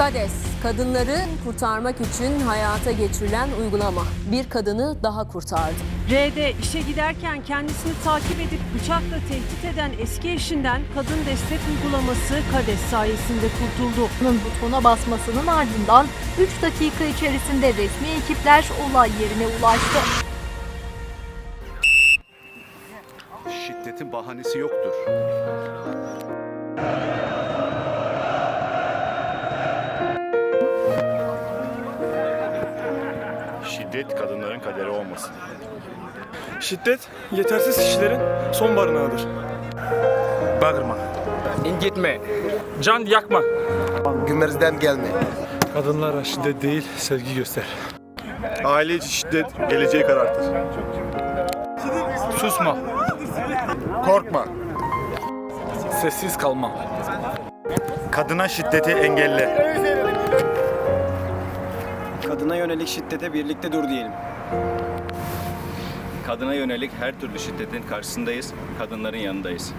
KADES, kadınları kurtarmak için hayata geçirilen uygulama. Bir kadını daha kurtardı. R'de işe giderken kendisini takip edip bıçakla tehdit eden eski eşinden kadın destek uygulaması KADES sayesinde kurtuldu. Bunun butona basmasının ardından 3 dakika içerisinde resmi ekipler olay yerine ulaştı. Şiddetin bahanesi yoktur. Şiddet kadınların kaderi olmasın. Şiddet yetersiz kişilerin son barınağıdır. Bağırma. incitme, can yakma. Günlerimizden gelme. Kadınlara şiddet değil, sevgi göster. Aile içi şiddet geleceği karartır. Susma, Korkma. sessiz kalma. Kadına şiddeti engelle. Kadına yönelik şiddete birlikte dur diyelim. Kadına yönelik her türlü şiddetin karşısındayız, kadınların yanındayız.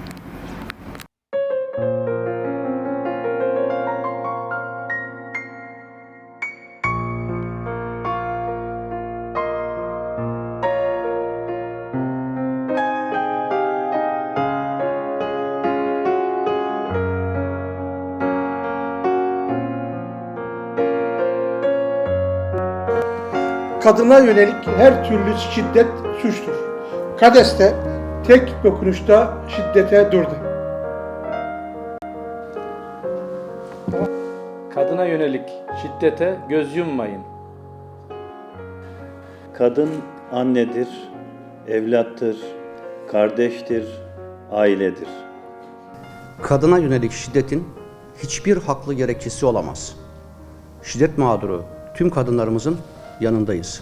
Kadına yönelik her türlü şiddet suçtur. Kades'te tek dokunuşta şiddete durdu. Kadına yönelik şiddete göz yummayın. Kadın annedir, evlattır, kardeştir, ailedir. Kadına yönelik şiddetin hiçbir haklı gerekçesi olamaz. Şiddet mağduru tüm kadınlarımızın yanındayız.